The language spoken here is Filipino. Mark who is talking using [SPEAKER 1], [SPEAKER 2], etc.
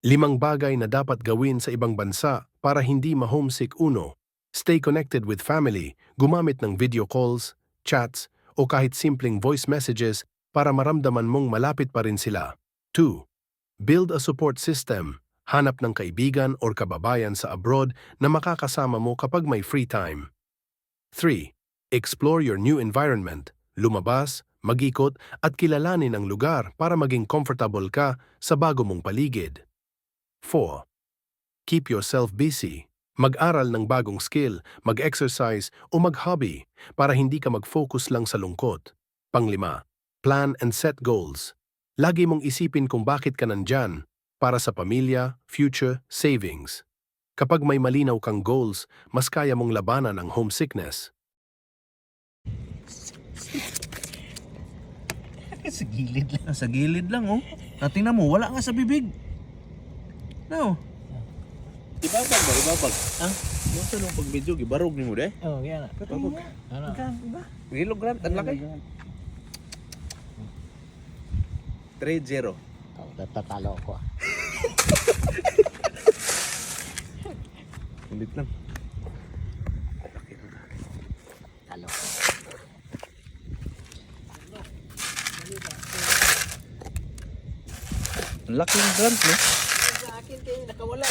[SPEAKER 1] Limang bagay na dapat gawin sa ibang bansa para hindi ma-homesick uno. Stay connected with family, gumamit ng video calls, chats, o kahit simpleng voice messages para maramdaman mong malapit pa rin sila. 2. Build a support system. Hanap ng kaibigan or kababayan sa abroad na makakasama mo kapag may free time. 3. Explore your new environment. Lumabas, magikot at kilalanin ang lugar para maging comfortable ka sa bago mong paligid. 4. Keep yourself busy. Mag-aral ng bagong skill, mag-exercise o mag-hobby para hindi ka mag-focus lang sa lungkot. Panglima, plan and set goals. Lagi mong isipin kung bakit ka nandyan para sa pamilya, future, savings. Kapag may malinaw kang goals, mas kaya mong labanan ang homesickness.
[SPEAKER 2] sa gilid lang. Sa gilid lang, oh. Tingnan mo, wala nga sa bibig. No. Ibabag ba? Ibabag. Ah? Yung sa nung pag-video, gibarog ni mo, de?
[SPEAKER 3] Oh, yan.
[SPEAKER 2] Ibabag.
[SPEAKER 3] Ano?
[SPEAKER 2] Wilog grant, ang laki. 3-0.
[SPEAKER 3] Oh, tatalo ko.
[SPEAKER 2] Ulit lang.
[SPEAKER 3] Talo.
[SPEAKER 2] Ang laki ng grant, no?
[SPEAKER 3] ¿Quién tiene la cabola?